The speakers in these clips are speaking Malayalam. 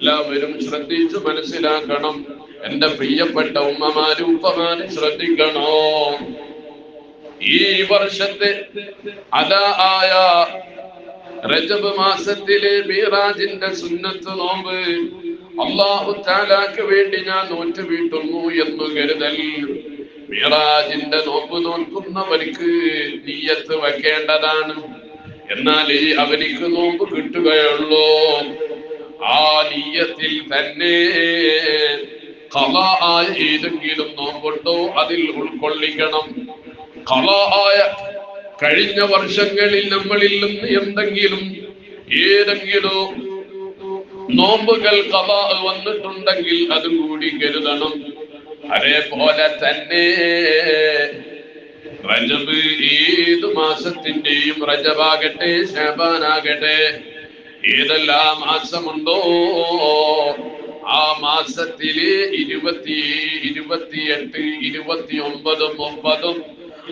എല്ലാവരും ശ്രദ്ധിച്ചു മനസ്സിലാക്കണം. എന്റെ പ്രിയപ്പെട്ട ഉമ്മമാരും ഉപ്പമാരും ശ്രദ്ധിക്കണോ? ഈ വർഷത്തെ അതാ ആയ റജബ് മാസത്തിലെ മീറാജിന്റെ സുന്നത്ത് നോമ്പ് അള്ളാഹു താലാക്ക് വേണ്ടി ഞാൻ നോറ്റ് വീട്ടുന്നു എന്ന് കരുതൽ. മീറാജിന്റെ നോമ്പ് നോക്കുന്നവർക്ക് നീയത്ത് വെക്കേണ്ടതാണ് എന്നാൽ അവനിക്ക് നോമ്പ് കിട്ടുകയുള്ളൂ. നീയത്തിൽ തന്നെ കളായ ഏതെങ്കിലും നോമ്പുണ്ടോ അതിൽ ഉൾക്കൊള്ളിക്കണം. കളായ കഴിഞ്ഞ വർഷങ്ങളിൽ നമ്മളിൽ നിന്ന് എന്തെങ്കിലും ഏതെങ്കിലും നോമ്പുകൾ കഥ വന്നിട്ടുണ്ടെങ്കിൽ അതും കൂടി കരുതണം. അതേപോലെ തന്നെ റജബ് ഏത് മാസത്തിന്റെയും റജബാകട്ടെ ശബാനാകട്ടെ ഏതെല്ലാം മാസമുണ്ടോ? ആ മാസത്തിലെ ഇരുപത്തി ഇരുപത്തിയെട്ട് ഇരുപത്തി ഒമ്പതും മുപ്പതും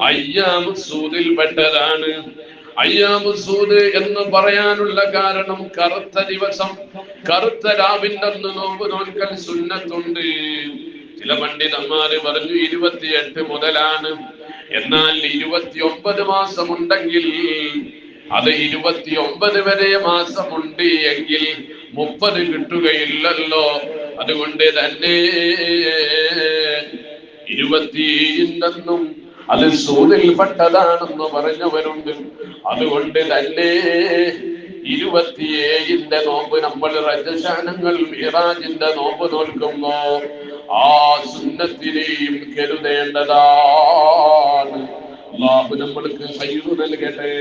അയ്യാമ് സൂദിൽ പെട്ടതാണ്. അയ്യാമ് സൂദ് എന്ന് പറയാനുള്ള കാരണം കറുത്ത ദിവസം കറുത്ത രാവിന്റെ നോമ്പ് നോൽക്കൽ സുന്നത്തുണ്ട്. ചില പണ്ഡിതന്മാര് പറഞ്ഞു ഇരുപത്തിയെട്ട് മുതലാണ്. എന്നാൽ ഇരുപത്തി ഒമ്പത് മാസം ഉണ്ടെങ്കിൽ അത് ഇരുപത്തി ഒമ്പത് വരെ മാസമുണ്ട് എങ്കിൽ മുപ്പത് കിട്ടുകയില്ലല്ലോ. അതുകൊണ്ട് തന്നെ ഇരുപത്തിയെന്നും അത് സൂതിൽപ്പെട്ടതാണെന്ന് പറഞ്ഞവരുണ്ട്. അതുകൊണ്ട് തന്നെ ഇരുപത്തിയേഴിന്റെ നോമ്പ് നമ്മൾ രജശാനങ്ങൾ മിറാജിന്റെ നോമ്പ് നോൽക്കുമ്പോ ആ സുന്നത്തിനെയും കരുതേണ്ടതാണ് അള്ളാഹു നമ്മൾക്ക് നൽകട്ടെ